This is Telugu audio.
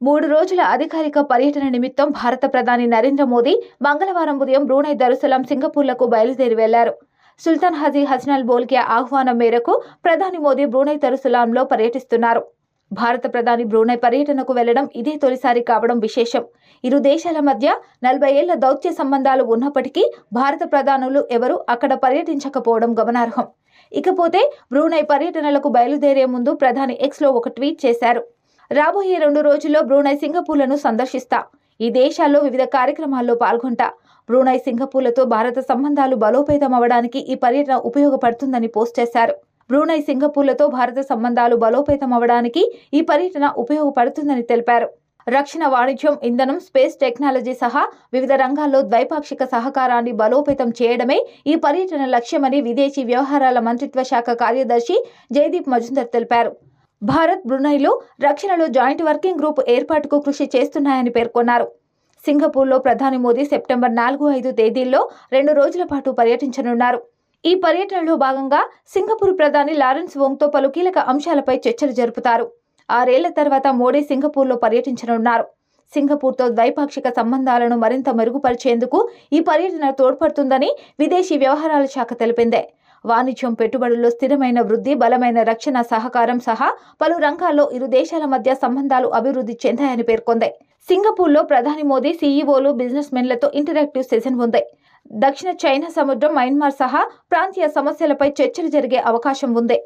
మూడు రోజుల అధికారిక పర్యటన నిమిత్తం భారత ప్రధాని నరేంద్ర మోదీ మంగళవారం ఉదయం బ్రూనై దరుసలాం సింగపూర్లకు బయలుదేరి వెళ్ళారు. సుల్తాన్ హజీ హసనల్ బోల్కియా ఆహ్వానం మేరకు ప్రధాని మోదీ బ్రూనై దరుసలాంలో పర్యటిస్తున్నారు. భారత ప్రధాని బ్రూనై పర్యటనకు వెళ్ళడం ఇదే తొలిసారి కావడం విశేషం. ఇరు దేశాల మధ్య నలభై ఏళ్ళ దౌత్య సంబంధాలు ఉన్నప్పటికీ భారత ప్రధానులు ఎవరూ అక్కడ పర్యటించకపోవడం గమనార్హం. ఇకపోతే బ్రూనై పర్యటనలకు బయలుదేరే ముందు ప్రధాని ఎక్స్లో ఒక ట్వీట్ చేశారు. రాబోయే రెండు రోజుల్లో బ్రూనై సింగపూర్లను సందర్శిస్తా. ఈ దేశాల్లో వివిధ కార్యక్రమాల్లో పాల్గొంటా. బ్రూనై సింగపూర్లతో భారత సంబంధాలు బలోపేతం అవ్వడానికి ఈ పర్యటన ఉపయోగపడుతుందని పోస్ట్ చేశారు. బ్రూనై సింగపూర్లతో భారత సంబంధాలు బలోపేతం అవడానికి ఈ పర్యటన ఉపయోగపడుతుందని తెలిపారు. రక్షణ వాణిజ్యం ఇంధనం స్పేస్ టెక్నాలజీ సహా వివిధ రంగాల్లో ద్వైపాక్షిక సహకారాన్ని బలోపేతం చేయడమే ఈ పర్యటన లక్ష్యమని విదేశీ వ్యవహారాల మంత్రిత్వ శాఖ కార్యదర్శి జయదీప్ మజుందర్ తెలిపారు. భారత్ బ్రునైలో రక్షణలో జాయింట్ వర్కింగ్ గ్రూప్ ఏర్పాటుకు కృషి చేస్తున్నాయని పేర్కొన్నారు. సింగపూర్లో ప్రధాని మోదీ సెప్టెంబర్ నాలుగు ఐదు తేదీల్లో రెండు రోజుల పాటు పర్యటించనున్నారు. ఈ పర్యటనలో భాగంగా సింగపూర్ ప్రధాని లారెన్స్ వోంగ్తో పలు కీలక అంశాలపై చర్చలు జరుపుతారు. ఆరేళ్ళ తర్వాత మోడీ సింగపూర్లో పర్యటించనున్నారు. సింగపూర్తో ద్వైపాక్షిక సంబంధాలను మరింత మెరుగుపరిచేందుకు ఈ పర్యటన తోడ్పడుతుందని విదేశీ వ్యవహారాల శాఖ తెలిపిందే. వాణిజ్యం పెట్టుబడుల్లో స్థిరమైన వృద్ధి బలమైన రక్షణ సహకారం సహా పలు రంగాల్లో ఇరు దేశాల మధ్య సంబంధాలు అభివృద్ధి చెందాయని పేర్కొంది. సింగపూర్లో ప్రధాని మోదీ సీఈఓలు బిజినెస్ మెన్లతో ఇంటరాక్టివ్ సెషన్ ఉంది. దక్షిణ చైనా సముద్రం మయన్మార్ సహా ప్రాంతీయ సమస్యలపై చర్చలు జరిగే అవకాశం ఉంది.